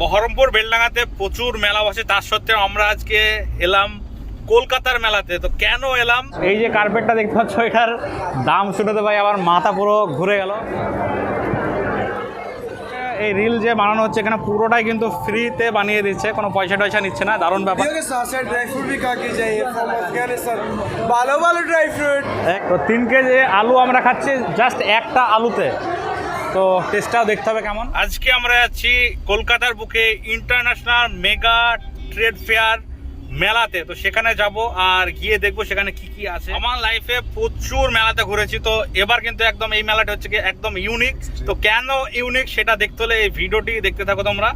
বহরমপুর বেলডাঙ্গাতে প্রচুর মেলা বসে তার সত্ত্বেও আমরা আজকে এলাম কলকাতার মেলাতে। তো কেন এলাম? এই যে কার্পেটটা দেখতে পাচ্ছ এটার দাম শুনে তো ভাই আবার মাথা পুরো ঘুরে গেল। এই রিল যে বানানো হচ্ছে এখানে পুরোটাই কিন্তু ফ্রিতে বানিয়ে দিচ্ছে কোনো পয়সা টয়সা নিচ্ছে না দারুণ ব্যাপার। তিন কেজি আলু আমরা খাচ্ছি জাস্ট একটা আলুতে। তো টেস্টটাও দেখতে হবে কেমন। আজকে আমরা যাচ্ছি কলকাতার বুকে ইন্টারন্যাশনাল মেগা ট্রেড ফেয়ার মেলাতে। তো সেখানে যাব আর গিয়ে দেখব সেখানে কি কি আছে। আমার লাইফে প্রচুর মেলাতে ঘুরেছি তো এবার কিন্তু একদম এই মেলাটা হচ্ছে একদম ইউনিক তো কেন ইউনিক সেটা দেখতে হলে এই ভিডিওটি দেখতে থাকো তোমরা।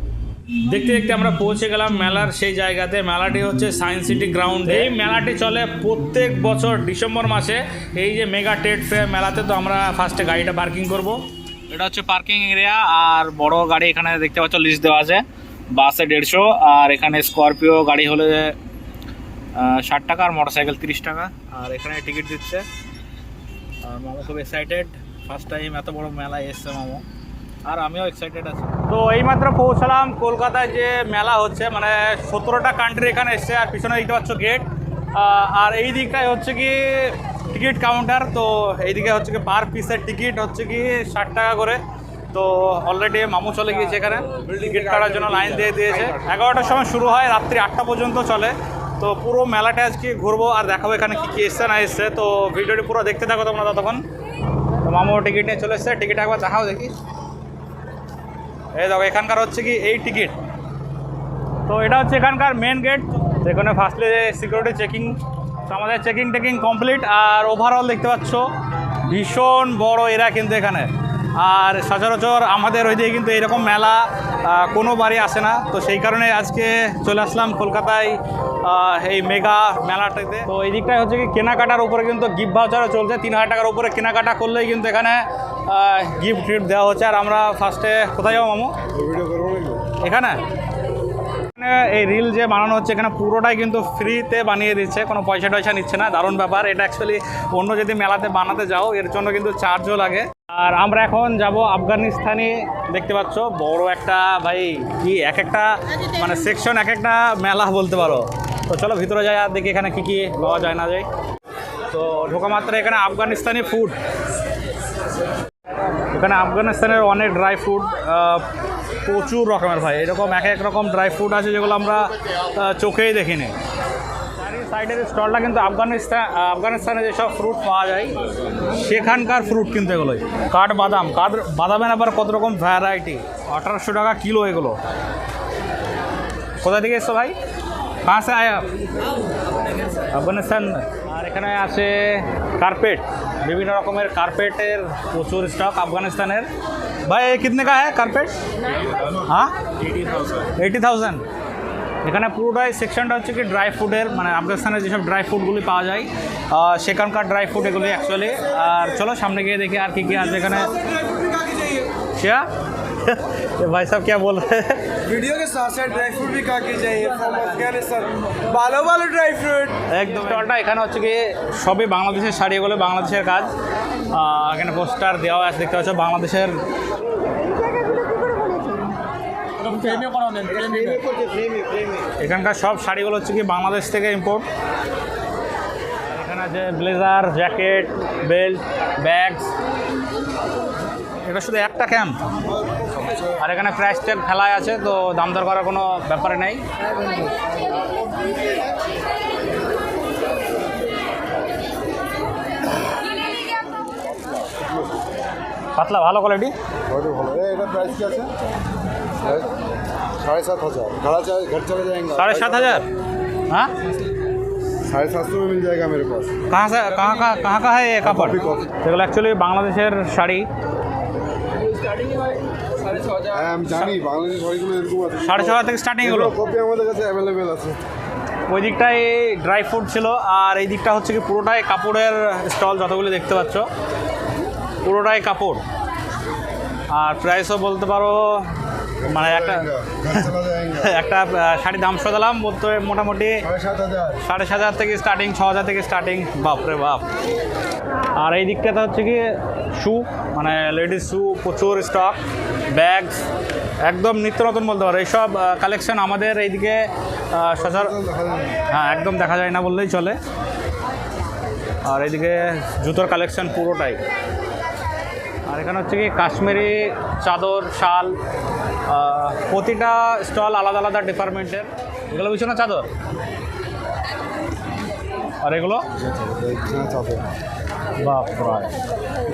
দেখতে দেখতে আমরা পৌঁছে গেলাম মেলার সেই জায়গাতে। মেলাটি হচ্ছে সায়েন্স সিটি গ্রাউন্ড এই মেলাটি চলে প্রত্যেক বছর ডিসেম্বর মাসে। এই যে মেগা ট্রেড ফেয়ার মেলাতে তো আমরা ফার্স্টে গাড়িটা পার্কিং করব। এটা হচ্ছে পার্কিং এরিয়া আর বড় গাড়ি এখানে দেখতে পাচ্ছ লিস্ট দেওয়া আছে বাসে দেড়শো, আর এখানে স্করপিও গাড়ি হলে ষাট টাকা, আর মোটর সাইকেল তিরিশ টাকা, আর এখানে টিকিট দিচ্ছে। আর মামা খুব এক্সাইটেড ফার্স্ট টাইম এত বড় মেলায় এসছে মামো, আর আমিও এক্সাইটেড আছি। তো এইমাত্র পৌঁছালাম কলকাতায় যে মেলা হচ্ছে মানে সতেরোটা কান্ট্রি এখানে এসছে, আর পিছনে দেখতে পাচ্ছ গেট আর এই দিকটায় হচ্ছে কি টিকিট কাউন্টার, তো এইদিকে হচ্ছে কি পার পিসের টিকিট হচ্ছে কি ষাট টাকা করে। তো অলরেডি মামু চলে গিয়েছে এখানে, টিকিট কাটার জন্য লাইন দিয়ে দিয়েছে। এগারোটার সময় শুরু হয়, রাত্রি আটটা পর্যন্ত চলে। তো পুরো মেলাটা আজকে ঘুরবো আর দেখাবো এখানে কী কী এসছে না এসছে। তো ভিডিওটি পুরো দেখতে থাকো তোমরা ততক্ষণ। তো মামু টিকিট নিয়ে চলে এসছে, টিকিট একবার দেখাও দেখি। এই দেখো, এখানকার হচ্ছে কি এই টিকিট। তো এটা হচ্ছে এখানকার মেন গেট যেখানে ফার্স্টলি সিকিউরিটি চেকিং তো আমাদের চেকিং টেকিং কমপ্লিট আর ওভারঅল দেখতে পাচ্ছ ভীষণ বড় এরা কিন্তু এখানে। আর সচরাচর আমাদের ওইদিকে কিন্তু এরকম মেলা কোনো বাড়ি আসে না। তো সেই কারণে আজকে চলে আসলাম কলকাতায় এই মেগা মেলাটাতে। তো এই দিকটায় হচ্ছে কি কেনাকাটার উপরে কিন্তু গিফট ভাউচারও চলছে। তিন হাজার টাকার উপরে কেনাকাটা করলেই কিন্তু এখানে গিফট টিফট দেওয়া হচ্ছে। আর আমরা ফার্স্টে কোথায় যাব মামু? এখানে? এই রিল যে বানানো হচ্ছে, এখানে পুরোটাই কিন্তু ফ্রিতে বানিয়ে দিচ্ছে। কোনো পয়সা টয়সা নিচ্ছে না, দারুণ ব্যাপার। এটা অ্যাকচুয়ালি অন্য যদি মেলাতে বানাতে যাও, এর জন্য কিন্তু চার্জও লাগে। আর আমরা এখন যাব আফগানিস্তানি, দেখতে পাচ্ছ, বড় একটা ভাই, কি, এক একটা মানে সেকশন এক একটা মেলা বলতে পারো। তো চলো ভিতরে যাই আর দেখি এখানে কি কি পাওয়া যায় না যায়। তো ঢোকা মাত্র এখানে আফগানিস্তানি ফুড এখানে আফগানিস্তানের অনেক ড্রাই ফ্রুট প্রচুর রকমের ভাই। এরকম এক এক রকম ড্রাই ফ্রুট আছে যেগুলো আমরা চোখেই দেখিনি। সাইডের স্টলটা কিন্তু আফগানিস্তান আফগানিস্তানে যেসব ফ্রুট পাওয়া যায়, সেখানকার ফ্রুট কিন্তু এগুলোই। কাঠ বাদাম। কাঠ বাদামের আবার কত রকম ভ্যারাইটি আঠারোশো টাকা কিলো এগুলো। কোথা থেকে এসছো ভাই? কাঁ সে আফগানিস্তান। আর এখানে আছে কার্পেট বিভিন্ন রকমের কার্পেটের প্রচুর স্টক আফগানিস্তানের। ভাই ये कितने का है কার্পেট হ্যাঁ এইটি থাউজেন্ড এখানে পুরোটাই সেকশনটা হচ্ছে কি ড্রাই ফুডের মানে আফগানিস্তানের যেসব ড্রাই ফুডগুলি পাওয়া যায় আহ, সেখানকার ড্রাই ফুড এগুলি অ্যাকচুয়ালি আর চলো সামনে গিয়ে দেখি আর কী কী আছে এখানে क्या ये भाई साहब क्या बोल रहे हैं वीडियो के साथ साथ ड्राई फ्रूट भी खा के जाइए फ्रॉम अफगानिस्तान बालो बालो ड्राई फ्रूट একদম স্টলটা এখানে হচ্ছে কি সবই বাংলাদেশের শাড়ি এগুলো বাংলাদেশের কাজ আহ, এখানে পোস্টার দেওয়া আছে দেখতে পাচ্ছ বাংলাদেশের এখানকার সব শাড়িগুলো হচ্ছে কি বাংলাদেশ থেকে ইম্পোর্ট এখানে আছে ব্লেজার জ্যাকেট বেল্ট ব্যাগস এটা শুধু একটা ক্যাম্প আর এখানে প্রাইস ট্যাগ ফেলায় আছে তো দাম দর করার কোনো ব্যাপারে নেই পাতলা ভালো কোয়ালিটি बड़ी भालो है এটা प्राइस क्या है साढ़े सात हजार घर चले घर चले जाएंगे साढ़े सात हजार हाँ साढ़े सात सौ में मिल जाएगा मेरे पास कहाँ से कहाँ का कहाँ का है ये কাপড় কপি, কপি। এগুলো অ্যাকচুয়ালি বাংলাদেশের শাড়ি সাড়ে ছ হাজার। থেকে স্টার্টিং অ্যাভেলেবেল আছে। ওই দিকটায় ড্রাই ফ্রুট ছিল আর এই দিকটা হচ্ছে কি পুরোটাই কাপড়ের স্টল দেখতে পাচ্ছ পুরোটাই কাপড়। আর প্রাইসও বলতে পারো মানে একটা একটা শাড়ির দাম মোটামুটি সাড়ে সাত হাজার। থেকে স্টার্টিং ছ হাজার থেকে স্টার্টিং বাপরে বাপ। আর এই দিকটাতে হচ্ছে কি শু মানে লেডিস শু প্রচুর স্টক ব্যাগস একদম নিত্য নতুন বলতে পারো। এইসব কালেকশন আমাদের এইদিকে সচর। হ্যাঁ একদম দেখা যায় না বললেই চলে। আর এইদিকে জুতোর কালেকশন পুরোটাই। আর এখানে হচ্ছে কি কাশ্মীরি চাদর, শাল প্রতিটা স্টল আলাদা আলাদা ডিপার্টমেন্টের এগুলো বিছানা চাদর? আর এগুলো? বাপ রে।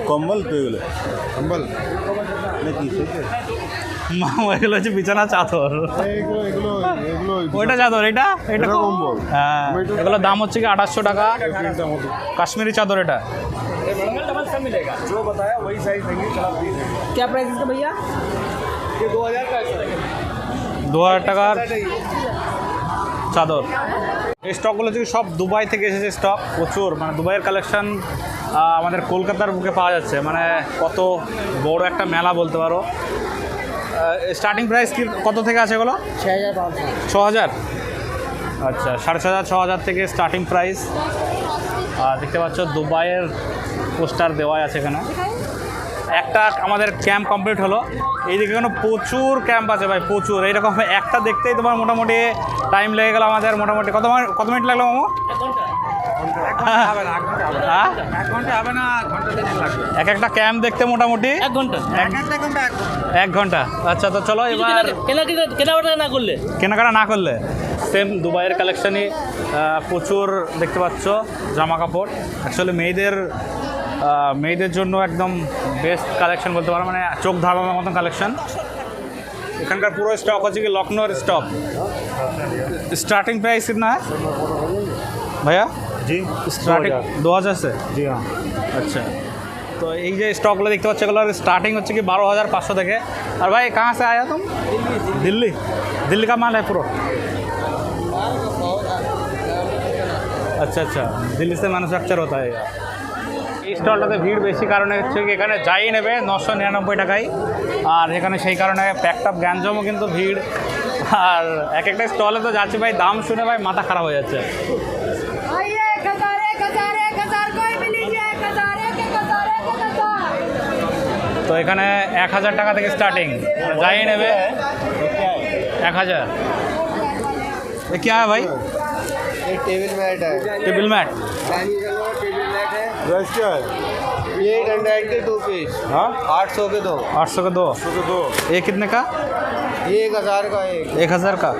কম্বল তো এগুলো কম্বল নাকি সেটা মামা এগুলো হচ্ছে বিছানা চাদর এগুলো এগুলো এগুলো ওইটা চাদর এটা এটা এটা কম্বল। হ্যাঁ এগুলোর দাম হচ্ছে কি আঠাশশো টাকা প্রিন্টটা মতো কাশ্মীরি চাদর এটা क्या प्राइस इसका भैया ये दो हजार का দু হাজার টাকার চাদর এই স্টকগুলো হচ্ছে কি সব দুবাই থেকে এসেছে স্টক প্রচুর মানে দুবাইয়ের কালেকশন আমাদের কলকাতার বুকে পাওয়া যাচ্ছে। মানে কত বড় একটা মেলা বলতে পারো। স্টার্টিং প্রাইস কি কত থেকে আছে এগুলো? ছ হাজার আচ্ছা সাড়ে ছ হাজার ছ হাজার থেকে স্টার্টিং প্রাইস আর দেখতে পাচ্ছ দুবাইয়ের পোস্টার দেওয়াই আছে এখানে। একটা আমাদের ক্যাম্প কমপ্লিট হলো। এইদিকে কোনো প্রচুর ক্যাম্প আছে ভাই প্রচুর। এইরকম একটা দেখতেই তোমার মোটামুটি টাইম লেগে গেলো আমাদের মোটামুটি। কত কত মিনিট লাগল মামু? এক একটা ক্যাম্প দেখতে মোটামুটি? এক ঘণ্টা। এক ঘণ্টা। আচ্ছা তো চলো এবার কেনাকাটা না করলে? কেনাকাটা না করলে। সেম দুবাইয়ের কালেকশানই প্রচুর দেখতে পাচ্ছ জামা কাপড়। অ্যাকচুয়ালি মেয়েদের মেয়েদের জন্য একদম বেস্ট কালেকশন বলতে পারো মানে চোখ ধারানোর মতন কালেকশন এখানকার পুরো স্টক হচ্ছে কি লখনৌর স্টক স্টার্টিং প্রাইস কিনা ভাইয়া? জি স্টার্টিং দু হাজার সে জি হ্যাঁ আচ্ছা তো এই যে স্টকগুলো দেখতে পাচ্ছ এগুলোর স্টার্টিং হচ্ছে কি বারো হাজার পাঁচশো থেকে আর ভাই কাহা সে আয়া তুম দিল্লি দিল্লি का माल है प्रो আচ্ছা আচ্ছা দিল্লি से मैन्युफैक्चर होता है यार এই স্টলটাতে ভিড় বেশি কারণে হচ্ছে কি এখানে যাই নেবে নশো নিরানব্বই টাকায় আর এখানে সেই কারণে প্যাকড আপ গ্যাঞ্জমও কিন্তু ভিড় আর এক একটা স্টলে তো যাচ্ছে ভাই দাম শুনে ভাই মাথা খারাপ হয়ে যাচ্ছে তো এখানে এক হাজার টাকা থেকে স্টার্টিং যাই নেবে এক হাজার ये क्या है भाई ये टेबल मैट है table mat dining table mat है প্রাইস কি হয় ये एट हंड्रेड के दो पीस হ্যাঁ आठ सौ के दो आठ सौ का दो ছোটো তো ये कितने का ये एक हजार का एक एक हज़ार का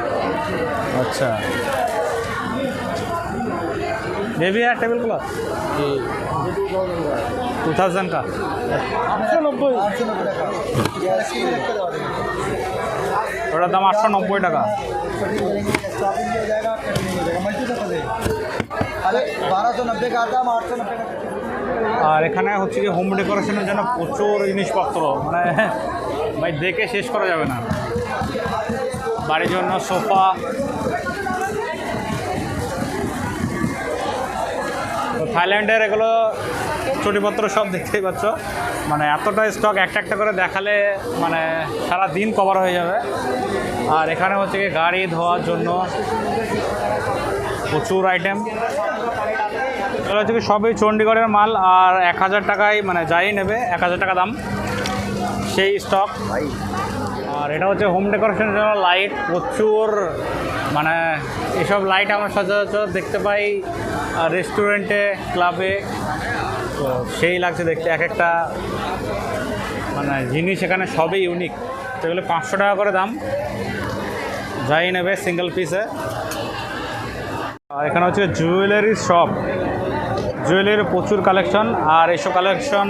अच्छा ये भी है टेबल क्लॉथ টু থাউজেন্ডটা ওটার দাম আটশো নব্বই টাকা। আর এখানে হচ্ছে যে হোম ডেকোরেশনের জন্য প্রচুর জিনিসপত্র। মানে ভাই দেখে শেষ করা যাবে না। বাড়ির জন্য সোফা। থাইল্যান্ডের এগুলো চটিপত্র সব দেখতেই পাচ্ছ। মানে এতটা স্টক একটা একটা করে দেখালে মানে সারা দিন কভার হয়ে যাবে। আর এখানে হচ্ছে কি গাড়ি ধোয়ার জন্য প্রচুর আইটেম এগুলো হচ্ছে কি সবই চণ্ডীগড়ের মাল আর এক হাজার টাকায় মানে যাই নেবে, এক হাজার টাকা দাম। সেই স্টক আর এটা হচ্ছে হোম ডেকোরেশনের জন্য লাইট প্রচুর মানে এসব লাইট আমরা সচরাচর দেখতে পাই রেস্টুরেন্টে ক্লাবে তো সেই লাগছে দেখতে, এক একটা মানে জিনিস এখানে সবই ইউনিক তো এগুলো পাঁচশো টাকা করে দাম। যাই নেবে সিঙ্গেল পিসে আর এখানে হচ্ছে জুয়েলারি শপ জুয়েলারির প্রচুর কালেকশন আর এইসব কালেকশন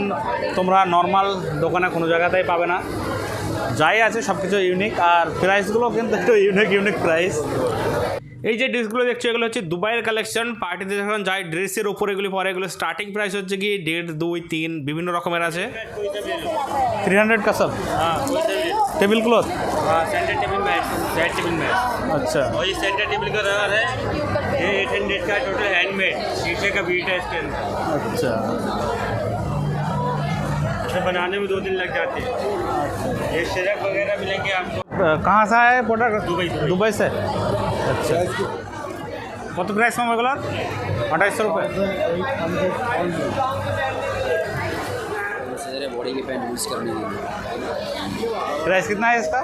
তোমরা নর্মাল দোকানে কোনো জায়গাতেই পাবে না। যাই আছে সব কিছু ইউনিক আর প্রাইসগুলো কিন্তু একটু ইউনিক ইউনিক প্রাইস এই যে ড্রেসগুলো দেখছো এগুলো হচ্ছে দুবাইয়ের কালেকশন পার্টিতে যখন যাই ড্রেসের উপর এগুলি পরে এগুলো স্টার্টিং প্রাইস হচ্ছে কি দেড় দুই তিন বিভিন্ন রকমের আছে থ্রি হান্ড্রেড का सब टेबल क्लॉथ हाँ centre table mat side table mat अच्छा और ये सेंटर टेबल का रबर है ये एट हंड्रेड का टोटल हैंडमेड शीशे का बीट है इसके अंदर अच्छा इसे बनाने में दो दिन लग जाते हैं ये सिरक वगैरह मिलेंगे आपको कहाँ से आया प्रोडक्ट दुबई, दुबई। दुबई से अच्छा কত প্রাইস মাম এগুলোর আঠাইশশো রুপয়ে बॉडी के पैंट यूज़ करने के लिए प्राइस कितना है इसका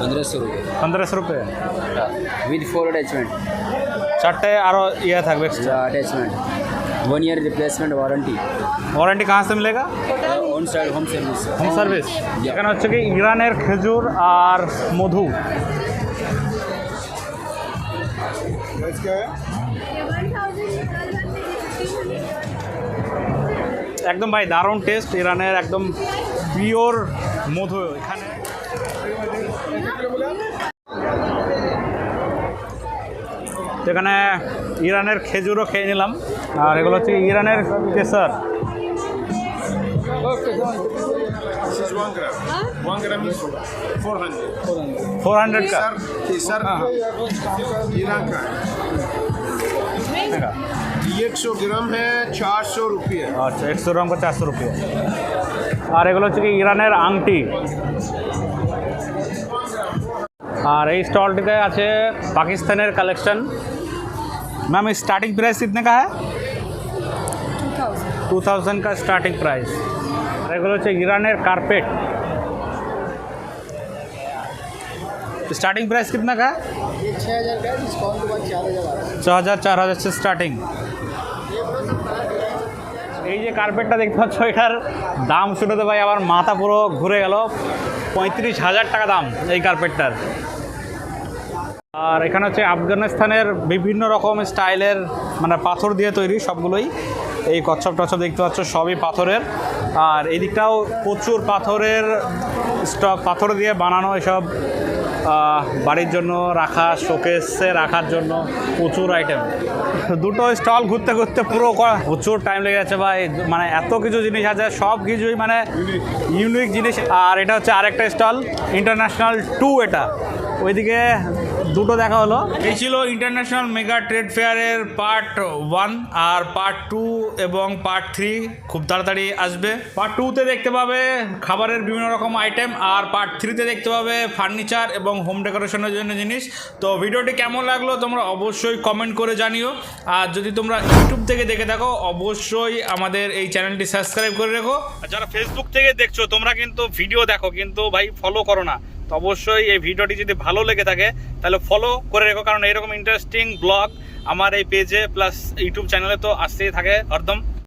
पंद्रह सौ रुपये पंद्रह सौ रुपये विद फोर अटैचमेंट চারটে আরও ইয়ে থাকবে extra attachment one year replacement warranty warranty কাহা সে মিলেগা onsite home service home service এখানে হচ্ছে কি ইরানের খেজুর আর মধু একদম ভাই দারুণ টেস্ট ইরানের একদম পিওর মধু এখানে। এখানে ইরানের খেজুরও খেয়ে নিলাম। আর এগুলো হচ্ছে ইরানের Kesar one gram. One gram is 400. Four hundred কা केसर ईरान का है ये 100 ग्राम है 400 रुपये আচ্ছা একশো গ্রাম করে চারশো রুপিয়া আর এগুলো হচ্ছে কি ইরানের আংটি আর এই স্টলটিতে আছে পাকিস্তানের কালেকশন मैम स्टार्टिंग प्राइस कितने का है टू थाउजेंड का स्टार्टिंग प्राइस আর এগুলো হচ্ছে ইরানের কার্পেট स्टार्टिंग प्राइस कितना का है ছ হাজার চার হাজার से स्टार्टिंग এই যে কার্পেটটা দেখতে পাচ্ছ এটার দাম শুনেতে ভাই আমার মাথা পুরো ঘুরে গেল পঁয়ত্রিশ হাজার টাকা দাম এই কার্পেটটার আর এখানে হচ্ছে আফগানিস্তানের বিভিন্ন রকম স্টাইলের মানে পাথর দিয়ে তৈরি সবগুলোই এই কচ্ছপ টচ্ছপ দেখতে পাচ্ছ, সবই পাথরের। আর এই দিকটাও প্রচুর পাথরের স্টক, পাথর দিয়ে বানানো এসব বাড়ির জন্য রাখা, শোকেসে রাখার জন্য প্রচুর আইটেম দুটো স্টল ঘুরতে ঘুরতে পুরো প্রচুর টাইম লেগে যাচ্ছে ভাই। মানে এত কিছু জিনিস আছে, সব কিছুই মানে ইউনিক জিনিস। আর এটা হচ্ছে আরেকটা স্টল ইন্টারন্যাশনাল টু এটা। ওইদিকে দুটো দেখা হলো। এই ছিল ইন্টারন্যাশনাল মেগা ট্রেড ফেয়ারের পার্ট ওয়ান আর পার্ট টু এবং পার্ট থ্রি খুব তাড়াতাড়ি আসবে। পার্ট টুতে দেখতে পাবে খাবারের বিভিন্ন রকম আইটেম আর পার্ট থ্রিতে দেখতে পাবে ফার্নিচার এবং হোম ডেকোরেশনের জন্য জিনিস। তো ভিডিওটি কেমন লাগল তোমরা অবশ্যই কমেন্ট করে জানিও। আর যদি তোমরা ইউটিউব থেকে দেখে থাকো অবশ্যই আমাদের এই চ্যানেলটি সাবস্ক্রাইব করে রেখো। আর যারা ফেসবুক থেকে দেখছ তোমরা কিন্তু ভিডিও দেখো কিন্তু ভাই ফলো করো না। তো অবশ্যই এই ভিডিওটি যদি ভালো লেগে থাকে, তাহলে ফলো করে রেখো, কারণ এরকম ইন্টারেস্টিং ব্লগ আমার এই পেজে প্লাস ইউটিউব চ্যানেলে তো আসতেই থাকে, হরদম।